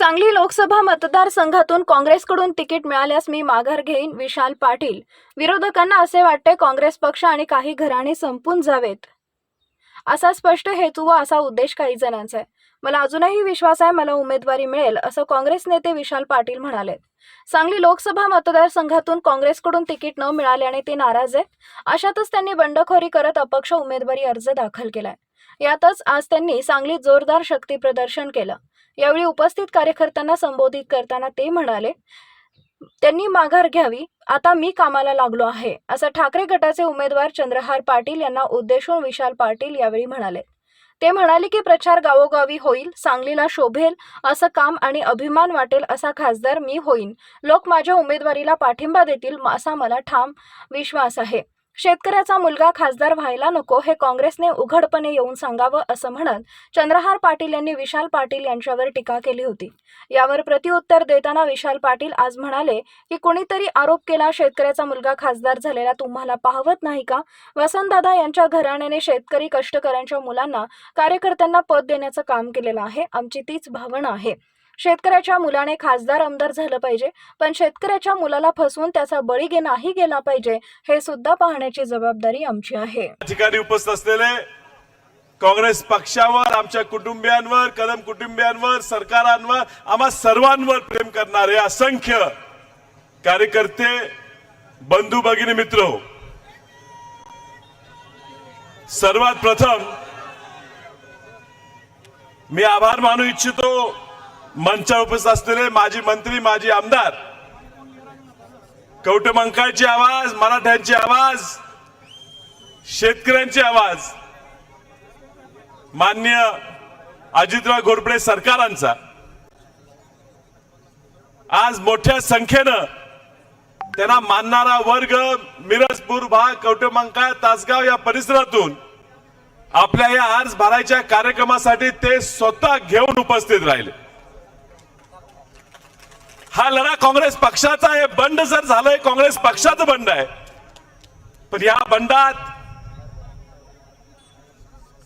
सांगली लोकसभा मतदारसंघातून काँग्रेसकडून तिकीट मिळाल्यास मी माघार घेईन विशाल पाटील. विरोधकांना असे वाटते काँग्रेस पक्ष आणि काही घराणे संपून जावेत. असा स्पष्ट हेतू व असा उद्देश काही जणांचा आहे. मला अजूनही विश्वास आहे मला उमेदवारी मिळेल असं काँग्रेस नेते विशाल पाटील म्हणाले सांगली लोकसभा मतदारसंघातून काँग्रेसकडून तिकीट न मिळाल्याने ते नाराज आहेत. अशातच त्यांनी बंडखोरी करत अपक्ष उमेदवारी अर्ज दाखल केलाय. यातच आज त्यांनी सांगलीत जोरदार शक्ती प्रदर्शन केलं. यावेळी उपस्थित कार्यकर्त्यांना संबोधित करताना ते म्हणाले त्यांनी माघार घ्यावी आता मी कामाला लागलो आहे असं ठाकरे गटाचे उमेदवार चंद्रहार पाटील यांना उद्देशून विशाल पाटील यावेळी म्हणाले. ते म्हणाले की प्रचार गावोगावी होईल सांगलीला शोभेल असं काम आणि अभिमान वाटेल असा खासदार मी होईन. लोक माझ्या उमेदवारीला पाठिंबा देतील असा मला ठाम विश्वास आहे. शेतकऱ्याचा मुलगा खासदार व्हायला नको हे काँग्रेसने उघडपणे येऊन सांगावं असं म्हणत चंद्रहार पाटील यांनी विशाल पाटील यांच्यावर टीका केली होती. यावर प्रतिउत्तर देताना विशाल पाटील आज म्हणाले की कुणीतरी आरोप केला शेतकऱ्याचा मुलगा खासदार झालेला तुम्हाला पाहवत नाही का? वसंतदादा यांच्या घराण्याने शेतकरी कष्टकऱ्यांच्या मुलांना कार्यकर्त्यांना पद देण्याचं काम केलेलं आहे. आमची तीच भावना आहे. शेतकऱ्याच्या मुलाने खासदार आमदार झालं पाहिजे पण शेतकऱ्याच्या मुलाला फसवून त्याचा बळी गे नाही गेला पाहिजे हे सुद्धा पाहण्याची जबाबदारी आमची आहे ठिकाणी उपस्थित असलेले काँग्रेस पक्षावर आमच्या कुटुंबियांवर कदम कुटुंबियांवर सरकारांवर आम्हा सर्वांवर प्रेम करणारे असंख्य कार्यकर्ते बंधू भगिनी मित्र हो. सर्वात प्रथम मी आभार मानू इच्छितो मंचावर उपस्थित असलेले माजी मंत्री माजी आमदार कवटमंकाळची आवाज मराठ्यांची आवाज शेतकऱ्यांची आवाज मान्य अजितराव घोरपडे सरकारांचा. आज मोठ्या संख्येनं त्यांना मानणारा वर्ग मिरजपूर भाग कवटेमंकाळ तासगाव या परिसरातून आपल्या या अर्ज भरायच्या कार्यक्रमासाठी ते स्वतः घेऊन उपस्थित राहिले. हा लढा काँग्रेस पक्षाचा आहे. बंड जर झालंय काँग्रेस पक्षाचं बंड आहे. पण या बंडात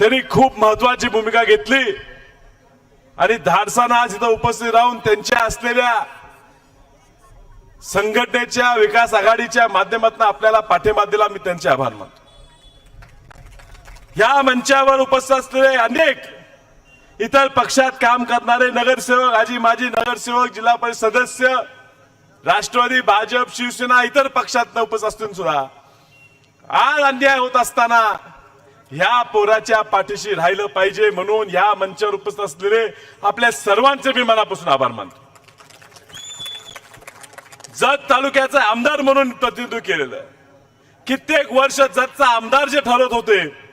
त्यांनी खूप महत्वाची भूमिका घेतली. आणि धाडसानं आज इथं उपस्थित राहून त्यांच्या असलेल्या संघटनेच्या विकास आघाडीच्या माध्यमातून आपल्याला पाठिंबा दिला. मी त्यांचे आभार मानतो. या मंचावर उपस्थित असलेले अनेक इतर पक्षात काम करणारे नगरसेवक आजी माजी नगरसेवक जिल्हा परिषद सदस्य राष्ट्रवादी भाजप शिवसेना इतर पक्षात उपस्थित असून सुद्धा. आज अन्याय होत असताना ह्या पोराच्या पाठीशी राहिलं पाहिजे म्हणून ह्या मंचावर उपस्थित असलेले आपल्या सर्वांचे मी मनापासून आभार मानतो. जत तालुक्याचा आमदार म्हणून प्रतिनिधित्व केलेलं. कित्येक वर्ष जतचा आमदार जे ठरत होते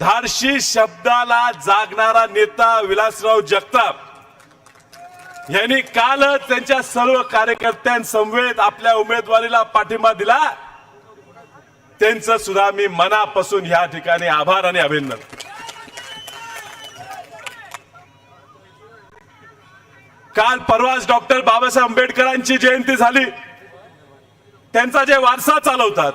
धाडशी शब्दाला जागणारा नेता विलासराव जगताप. यांनी कालच त्यांच्या सर्व कार्यकर्त्यांसमवेत आपल्या उमेदवारीला पाठिंबा दिला. त्यांचं सुद्धा मी मनापासून या ठिकाणी आभार आणि अभिनंदन. काल परवाच डॉक्टर बाबासाहेब आंबेडकरांची जयंती झाली. त्यांचा जे वारसा चालवतात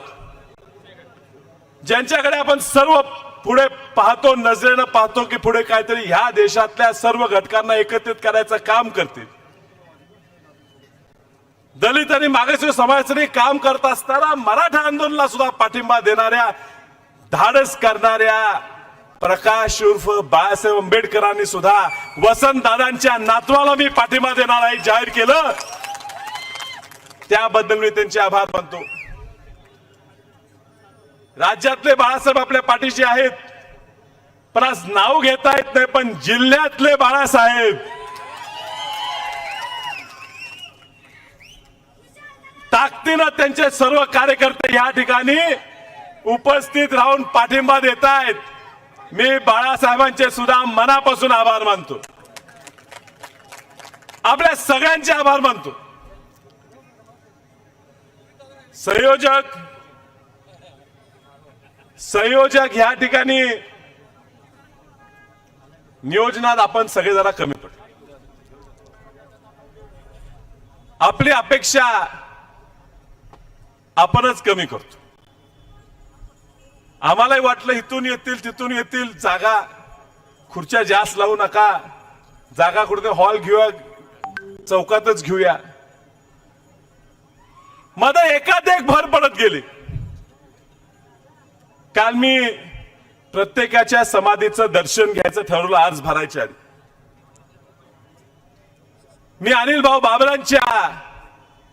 ज्यांच्याकडे आपण सर्व पुढे पाहतो नजरेनं पाहतो की पुढे काहीतरी ह्या देशातल्या सर्व घटकांना एकत्रित करायचं काम करतील. दलित आणि मागासवर्गीय समाजासाठी काम करत असताना मराठा आंदोलनाला सुद्धा पाठिंबा देणाऱ्या धाडस करणाऱ्या प्रकाश उर्फ बाळासाहेब आंबेडकरांनी सुद्धा वसंत दादांच्या नातवाला मी पाठिंबा देणार आहे जाहीर केलं. त्याबद्दल मी त्यांचे आभार मानतो. राज्यातले बाळासाहेब आपल्या पाठीशी आहेत. पण आज नाव घेता येत नाही पण जिल्ह्यातले बाळासाहेब. ताकदीनं त्यांचे सर्व कार्यकर्ते या ठिकाणी उपस्थित राहून पाठिंबा देत आहेत मी बाळासाहेबांचे सुद्धा मनापासून आभार मानतो. आपल्या सगळ्यांचे आभार मानतो. संयोजक संयोजक ह्या ठिकाणी नियोजनात आपण सगळे जरा कमी पडतो आपली अपेक्षा आपणच कमी करतो. आम्हालाही वाटलं इथून येतील तिथून येतील जागा खुर्च्या जास्त लावू नका जागा कुठे हॉल घेऊया चौकातच घेऊया. मध्ये एकात एक भर पडत गेली. काल मी प्रत्येकाच्या समाधीचं दर्शन घ्यायचं ठरवलं आज भरायच्या आधी मी अनिल भाऊ बाबरांच्या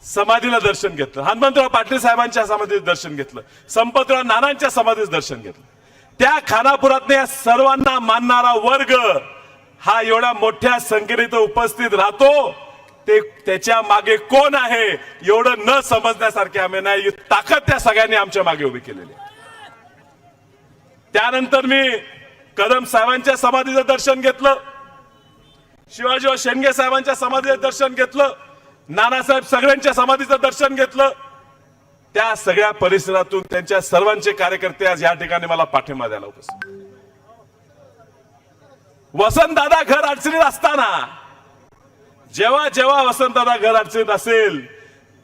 समाधीला दर्शन घेतलं. हनुमंतराव पाटील साहेबांच्या समाधीचं दर्शन घेतलं. संपतराव नानांच्या समाधीचं दर्शन घेतलं. त्या खानापुरात या सर्वांना मानणारा वर्ग हा एवढ्या मोठ्या संख्येने उपस्थित राहतो ते त्याच्यामागे कोण आहे एवढं न समजण्यासारखे आम्ही नाही. ताकद त्या सगळ्यांनी आमच्या मागे उभी केलेली आहे. त्यानंतर मी कदम साहेबांच्या समाधीचं दर्शन घेतलं. शिवाजीराव शेंडगे साहेबांच्या समाधीचं दर्शन घेतलं. नानासाहेब सगळ्यांच्या समाधीचं दर्शन घेतलं. त्या सगळ्या परिसरातून त्यांच्या सर्वांचे कार्यकर्ते आज या ठिकाणी मला पाठिंबा द्यायला उपस्थित वसंतदादा घर अडचणीत असताना जेव्हा जेव्हा वसंतदादा घर अडचणीत असेल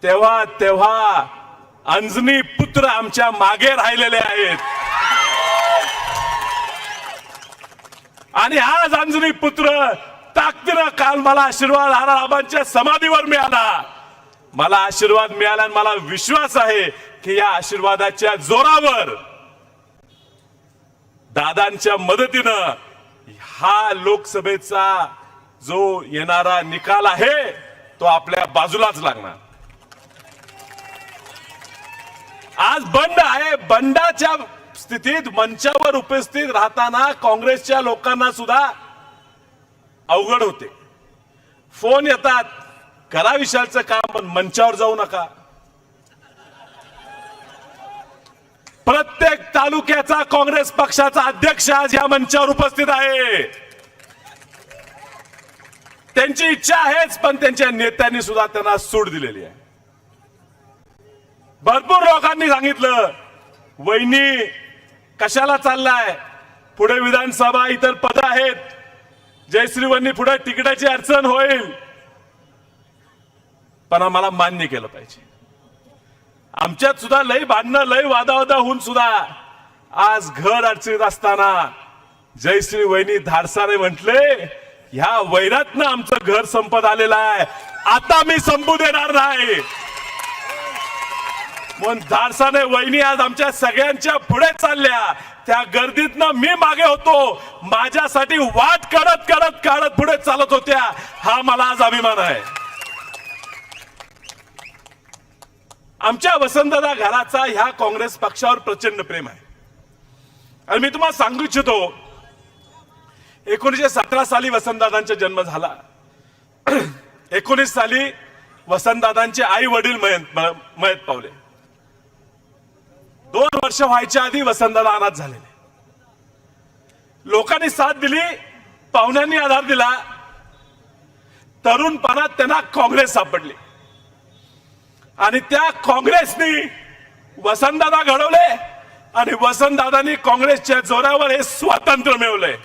तेव्हा तेव्हा अंजनी पुत्र आमच्या मागे राहिलेले आहेत. आणि आज अंजनी पुत्र ताकदीनं काल मला आशीर्वाद आबांच्या समाधीवर मिळाला. मला आशीर्वाद मिळाला आणि मला विश्वास आहे की या आशीर्वादाच्या जोरावर दादांच्या मदतीनं हा लोकसभेचा जो येणारा निकाल आहे तो आपल्या बाजूलाच लागणार. आज बंड आहे बंडाच्या स्थितीत मंचावर उपस्थित राहताना काँग्रेसच्या लोकांना सुद्धा अवघड होते. फोन येतात करा विशालचं काम पण मंचावर जाऊ नका. प्रत्येक तालुक्याचा काँग्रेस पक्षाचा अध्यक्ष आज या मंचावर उपस्थित आहे. त्यांची इच्छा आहेच पण त्यांच्या नेत्यांनी सुद्धा त्यांना सूट दिलेली आहे. भरपूर लोकांनी सांगितलं वहिनी कशाला चाललाय? पुढे विधानसभा इतर पद आहेत. जयश्रीवनी पुढे तिकिटाची अडचण होईल. पण आम्हाला मान्य केलं पाहिजे. आमच्यात सुद्धा लय भांडणं लय वादावादा होऊन सुद्धा आज घर अडचणीत असताना जयश्री वहिनी धाडसाने म्हटले ह्या वैरातनं आमचं घर संपत आलेलं आहे. आता मी संपू देणार नाही. पण धाडसाने वहिनी आज आमच्या सगळ्यांच्या पुढे चालल्या. त्या गर्दीतनं मी मागे होतो. माझ्यासाठी वाट काढत काढत काढत पुढे चालत होत्या. हा मला आज अभिमान आहे. आमच्या वसंतदा घराचा ह्या काँग्रेस पक्षावर प्रचंड प्रेम आहे. आणि मी तुम्हाला सांगू इच्छितो एकोणीसशे सतरा साली वसंतदादांचा जन्म झाला. एकोणीस साली वसंतदादांचे आई वडील मयत मयत पावले. दोन वर्ष व्हायच्या आधी वसंतदादा अनाथ झालेले. लोकांनी साथ दिली पाहुण्यांनी आधार दिला. तरुणपणात त्यांना काँग्रेस सापडली. आणि त्या काँग्रेसनी वसंतदादा घडवले आणि वसंतदादांनी काँग्रेसच्या जोरावर हे स्वातंत्र्य मिळवलंय.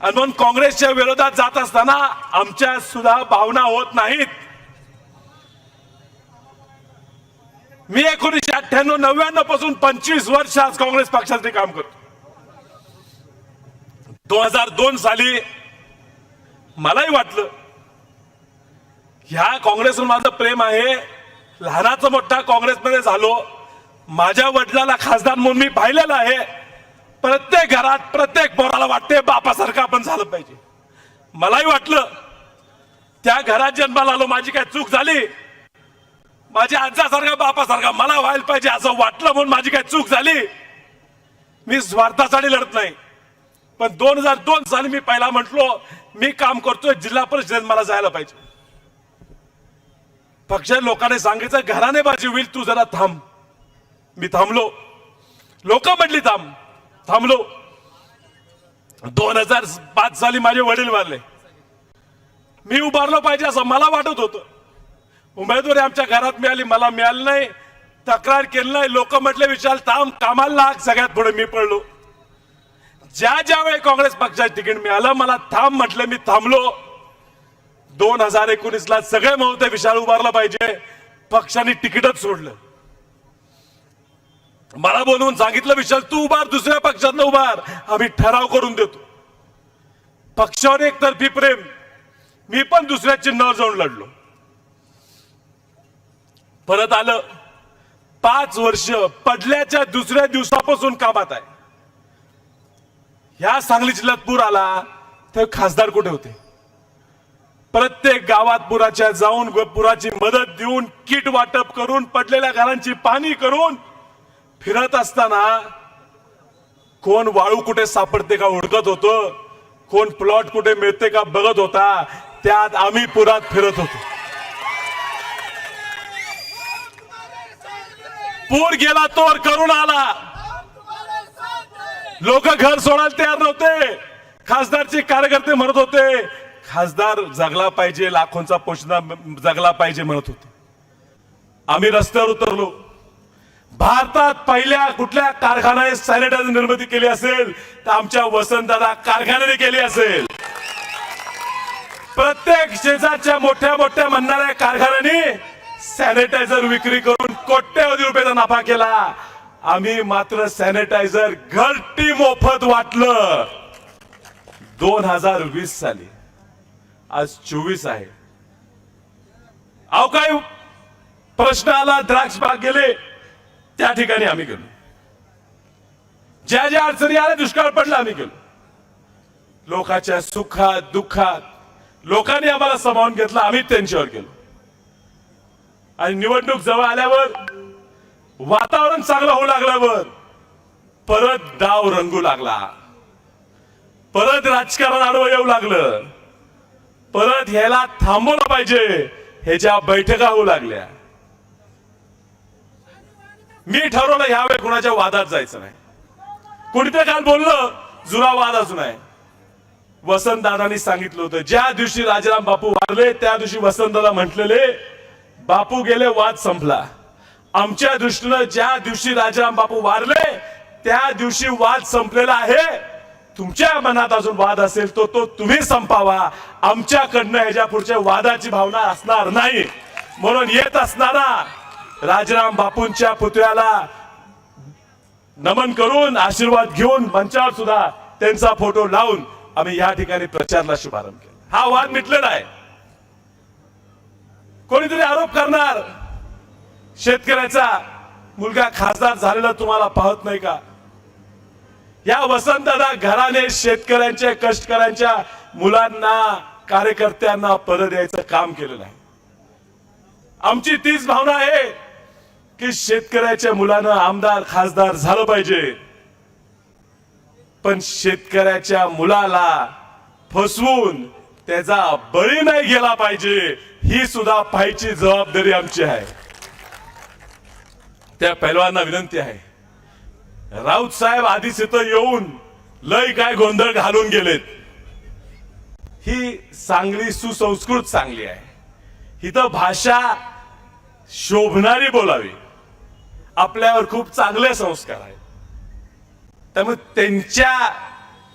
आणि म्हणून काँग्रेसच्या विरोधात जात असताना आमच्या सुद्धा भावना होत नाहीत. मी एकोणीसशे अठ्ठ्याण्णव नव्याण्णवपासून पंचवीस वर्ष आज काँग्रेस पक्षासाठी काम करतो. दोन हजार दोन साली मलाही वाटलं ह्या काँग्रेसवर माझं प्रेम आहे लहानाचा मोठा काँग्रेसमध्ये झालो माझ्या वडिलाला खासदार म्हणून मी पाहिलेलं आहे प्रत्येक घरात प्रत्येक पोराला वाटते बापासारखं आपण झालं पाहिजे. मलाही वाटलं त्या घरात जन्माला आलो माझी काय चूक झाली? माझ्या आजासारखा बापासारखा मला व्हायला पाहिजे असं वाटलं म्हणून माझी काय चूक झाली. मी स्वार्थासाठी लढत नाही. पण दोन हजार दोन साली मी पहिला म्हटलो मी काम करतोय जिल्हा परिषदेत मला जायला पाहिजे. पक्ष लोकांनी सांगितलं घराने बाजी होईल तू जरा थांब. मी थांबलो. लोक म्हटली थांब. थांबलो. दोन हजार पाच साली माझे वडील मारले. मी उभारलो पाहिजे असं मला वाटत होतं. उमेदवारी आमच्या घरात मिळाली मला मिळाली नाही. तक्रार केली नाही. लोक म्हटले विशाल थांब कामाला लाग सगळ्यात पुढे मी पडलो. ज्या ज्या वेळी काँग्रेस पक्षाचं तिकीट मिळालं मला थांब म्हटलं मी थांबलो. दोन हजार एकोणीस ला सगळे म्हणते विशाल उभारला पाहिजे. पक्षाने तिकीटच सोडलं. मला बोलवून सांगितलं विशाल तू उभार दुसऱ्या पक्षात उभार. आम्ही ठराव करून देतो. पक्षावर एकतर्फी प्रेम. मी पण दुसऱ्या चिन्हावर जाऊन लढलो. परत आलं. पाच वर्ष पडल्याच्या दुसऱ्या दिवसापासून कामात आहे. ह्या सांगली जिल्ह्यात पूर आला तर खासदार कुठे होते? प्रत्येक गावात पुराच्या जाऊन पुराची मदत देऊन किट वाटप करून पडलेल्या घरांची पाणी करून फिरत असताना कोण वाळू कुठे सापडते का ओळखत होतो? कोण प्लॉट कुठे मिळते का बघत होता? त्यात आम्ही पुरात फिरत होतो. पूर गेला तोर करून आला. लोक घर सोडायला तयार नव्हते. खासदारचे कार्यकर्ते म्हणत होते खासदार जगला पाहिजे लाखोंचा पोषणा जगला पाहिजे म्हणत होते. आम्ही रस्त्यावर उतरलो. भारतात पहिल्या कुठल्या कारखान्याने सॅनिटायझर निर्मिती केली असेल तर आमच्या वसंतदादा कारखान्याने केली असेल. प्रत्येक शेजारच्या मोठ्या मोठ्या म्हणणाऱ्या कारखान्याने सॅनिटायझर विक्री करून कोट्यवधी रुपयाचा नफा केला. आम्ही मात्र सॅनिटायझर घरटी मोफत वाटलं. दोन हजार वीस साली. आज चोवीस आहे. अहो काय प्रश्न आला द्राक्ष बाग गेले त्या ठिकाणी आम्ही गेलो. ज्या ज्या अडचणी आल्या दुष्काळ पडला आम्ही गेलो. लोकांच्या सुखात दुःखात लोकांनी आम्हाला समावून घेतलं आम्ही त्यांच्यावर गेलो. आणि निवडणूक जवळ आल्यावर वातावरण चांगलं होऊ लागल्यावर परत डाव रंगू लागला. परत राजकारण आडवं येऊ लागलं. परत ह्याला थांबवलं पाहिजे. ह्याच्या बैठका होऊ लागल्या. मी ठरवलं ह्यावेळी कुणाच्या वादात जायचं नाही. कुणीतरी काल बोललं जुना वाद अजून आहे. वसंतदादांनी सांगितलं होतं ज्या दिवशी राजाराम बापू वारले त्या दिवशी वसंतदादा म्हटलेले बापू गेले वाद संपला. आमच्या दृष्टीनं ज्या दिवशी राजाराम बापू वारले त्या दिवशी वाद संपलेला आहे. तुमच्या मनात अजून वाद असेल तो तो तुम्ही संपावा. आमच्याकडनं ह्याच्या पुढच्या वादाची भावना असणार नाही. म्हणून येत असणारा राजाराम बापूंच्या पुतळ्याला नमन करून आशीर्वाद घेऊन मंचावर सुद्धा त्यांचा फोटो लावून आम्ही या ठिकाणी प्रचारला शुभारंभ केला. हा वाद मिटलेला आहे. कोणीतरी आरोप करणार? शेतकऱ्याचा मुलगा खासदार झालेला तुम्हाला पाहत नाही का? या वसंतदा घराने शेतकऱ्यांच्या कष्टकऱ्यांच्या मुलांना कार्यकर्त्यांना पद द्यायचं काम केलेलं आहे. आमची तीच भावना आहे की शेतकऱ्याच्या मुलानं आमदार खासदार झालं पाहिजे. पण शेतकऱ्याच्या मुलाला फसवून त्याचा बळी नाही गेला पाहिजे ही सुद्धा पाहायची जबाबदारी आमची आहे. त्या पैलवांना विनंती आहे राऊत साहेब आधीच इथं येऊन लय काय गोंधळ घालून गेलेत. ही चांगली सुसंस्कृत चांगली आहे. इथं भाषा शोभणारी बोलावी आपल्यावर खूप चांगले संस्कार आहेत. त्यामुळे त्यांच्या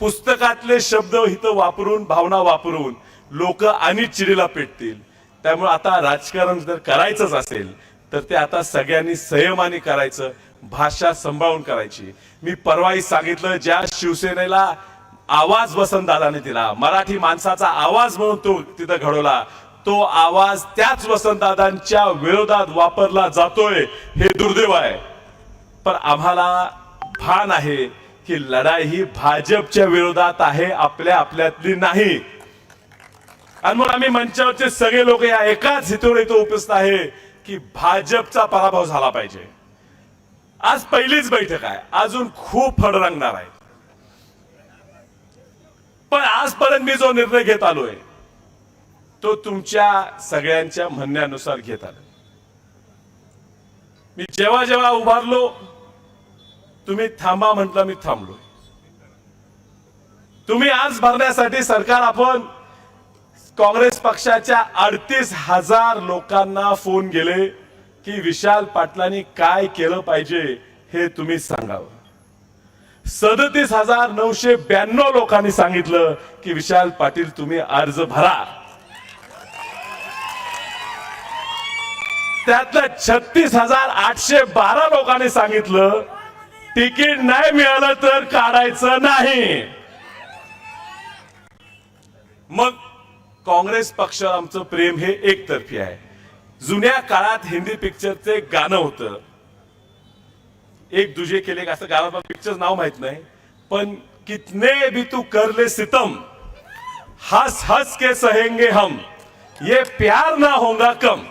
पुस्तकातले शब्द इथं वापरून भावना वापरून लोक आणि चिडीला पेटतील. त्यामुळे आता राजकारण जर करायचंच असेल तर ते आता सगळ्यांनी संयमाने करायचं भाषा सांभाळून करायची. मी परवाही सांगितलं ज्या शिवसेनेला आवाज वसंतदादाने दिला मराठी माणसाचा आवाज म्हणून तो तिथं घडवला तो आवाज त्याच वसंतदादांच्या विरोधात वापरला जातोय हे दुर्दैव आहे. पण आम्हाला भान आहे की लढाई ही भाजपच्या विरोधात आहे आपल्या आपल्यातली नाही. आणि मग आम्ही मंचावरचे सगळे लोक या एकाच हेतून इथं उपस्थित आहे की भाजपचा पराभव झाला पाहिजे. आज पहिलीच बैठक आहे. अजून खूप फड रंगणार आहे. पण आजपर्यंत मी जो निर्णय घेत आलोय तो तुमच्या सगळ्यांच्या म्हणण्यानुसार घेत आलो मी जेव्हा जेव्हा उभारलो तुम्ही थांबा म्हटलं मी थांबलो तुम्ही आज भरण्यासाठी सरकार आपण काँग्रेस पक्षाच्या अडतीस हजार लोकांना फोन गेले की विशाल पाटलांनी काय केलं पाहिजे हे तुम्ही सांगावं. सदतीस हजार नऊशे ब्याण्णव लोकांनी सांगितलं की विशाल पाटील तुम्ही अर्ज भरा. त्यातल्या छत्तीस हजार आठशे बारा लोकांनी सांगितलं तिकीट नाही मिळालं तर काढायचं नाही. मग काँग्रेस पक्षावर आमचं प्रेम हे एकतर्फी आहे. जुन्या काळात हिंदी पिक्चरचं एक गाणं होतं. एक दुजे केले असं गाणं पिक्चर नाव माहीत नाही. पण कितने भी तू करले सितम हस हस के सहेंगे हम ये प्यार ना होगा कम.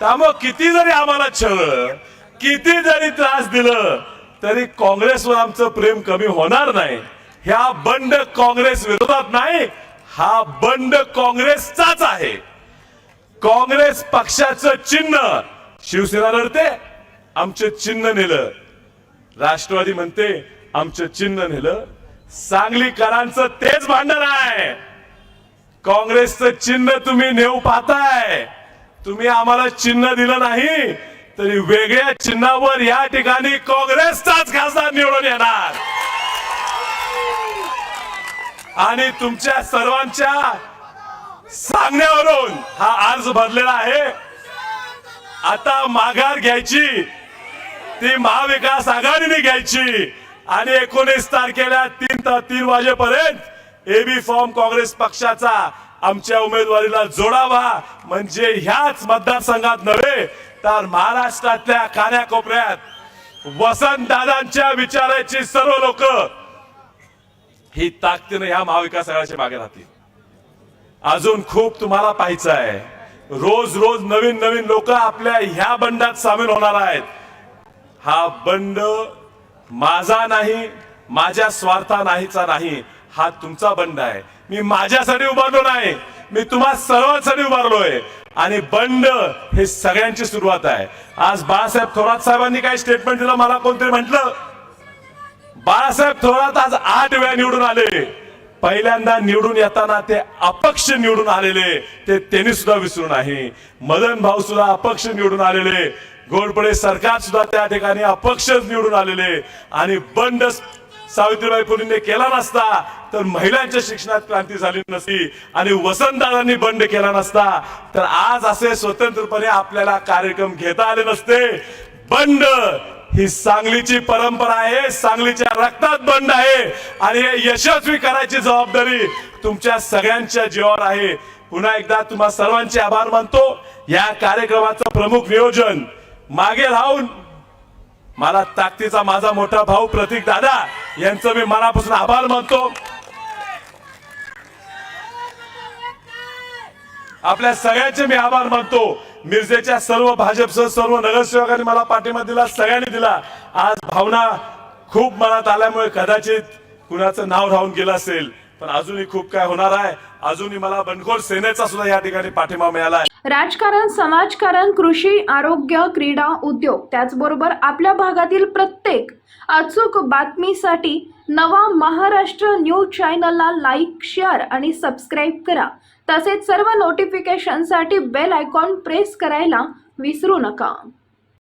त्यामुळं किती जरी आम्हाला छळ किती जरी त्रास दिलं तरी काँग्रेसवर आमचं प्रेम कमी होणार नाही. ह्या बंड काँग्रेस विरोधात नाही हा बंड काँग्रेसचाच आहे. काँग्रेस पक्षाचं चिन्ह शिवसेना लढते आमचं चिन्ह नेलं. राष्ट्रवादी म्हणते आमचं चिन्ह नेलं. सांगलीकरांचं तेच भांडण आहे. काँग्रेसचं चिन्ह तुम्ही नेऊ पाहताय. तुम्ही आम्हाला चिन्ह दिलं नाही. तरी वेगळ्या चिन्हावर या ठिकाणी काँग्रेसचाच खासदार निवडून येणार. आणि तुमच्या सर्वांच्या सांगण्यावरून हा अर्ज भरलेला आहे. आता माघार घ्यायची. ती महाविकास आघाडीने घ्यायची. आणि एकोणीस तारखेला तीन त- तीन वाजेपर्यंत एबी फॉर्म काँग्रेस पक्षाचा आमच्या उमेदवारीला जोडावा. म्हणजे ह्याच मतदारसंघात नव्हे तर महाराष्ट्रातल्या कान्याकोपऱ्यात वसंत दादांच्या विचाराची सर्व लोक ही ताकदीनं ह्या महाविकास आघाडीच्या मागे राहतील. अजून खूप तुम्हाला पाहायचं आहे. रोज रोज नवीन नवीन लोक आपल्या ह्या बंडात सामील होणार आहेत. हा बंड माझा नाही माझ्या स्वार्था नाहीचा नाही. हा तुमचा बंड आहे. मी माझ्यासाठी उभारलो नाही. मी तुम्हा सर्वांसाठी उभारलोय. आणि बंड हे सगळ्यांची सुरुवात आहे. आज बाळासाहेब थोरात साहेबांनी काय स्टेटमेंट दिलं मला कोणतरी म्हटलं? बाळासाहेब थोरात आज आठ वेळा निवडून आले. पहिल्यांदा निवडून येताना ते अपक्ष निवडून आलेले. ते त्यांनी सुद्धा विसरू नाही. मदन भाऊ सुद्धा अपक्ष निवडून आलेले. घोडपडे सरकार सुद्धा त्या ठिकाणी अपक्ष निवडून आलेले. आणि बंड सावित्रीबाई फुलेंनी केला नसता तर महिलांच्या शिक्षणात क्रांती झाली नसती आणि वसंतदादांनी बंड केला नसता. तर आज असे स्वतंत्रपणे आपल्याला कार्यक्रम घेता आले नसते. बंड ही सांगलीची परंपरा आहे सांगलीच्या रक्तात बंड आहे आणि हे यशस्वी करायची जबाबदारी तुमच्या सगळ्यांच्या जीवावर आहे. पुन्हा एकदा तुम्हा सर्वांचे आभार मानतो. या कार्यक्रमाचं प्रमुख नियोजन मागे राहून मला ताकदीचा माझा मोठा भाऊ प्रतीक दादा यांचं मी मनापासून आभार मानतो. आपल्या सगळ्यांचे मी आभार मानतो. मिरजेच्या सर्व भाजपसह सर्व नगरसेवकांनी मला पाठिंबा दिला सगळ्यांनी दिला. आज भावना खूप मनात आल्यामुळे कदाचित कुणाचं नाव राहून गेलं असेल. पण अजूनही खूप काय होणार आहे. अजूनही मला बंडखोर सेनेचा सुद्धा या ठिकाणी पाठिंबा मिळाला आहे राजकारण समाजकारण कृषी आरोग्य क्रीडा उद्योग त्याचबरोबर आपल्या भागातील प्रत्येक अचूक बातमीसाठी नवा महाराष्ट्र न्यूज चॅनलला लाईक शेअर आणि सबस्क्राईब करा. तसेच सर्व नोटिफिकेशनसाठी बेल आयकॉन प्रेस करायला विसरू नका.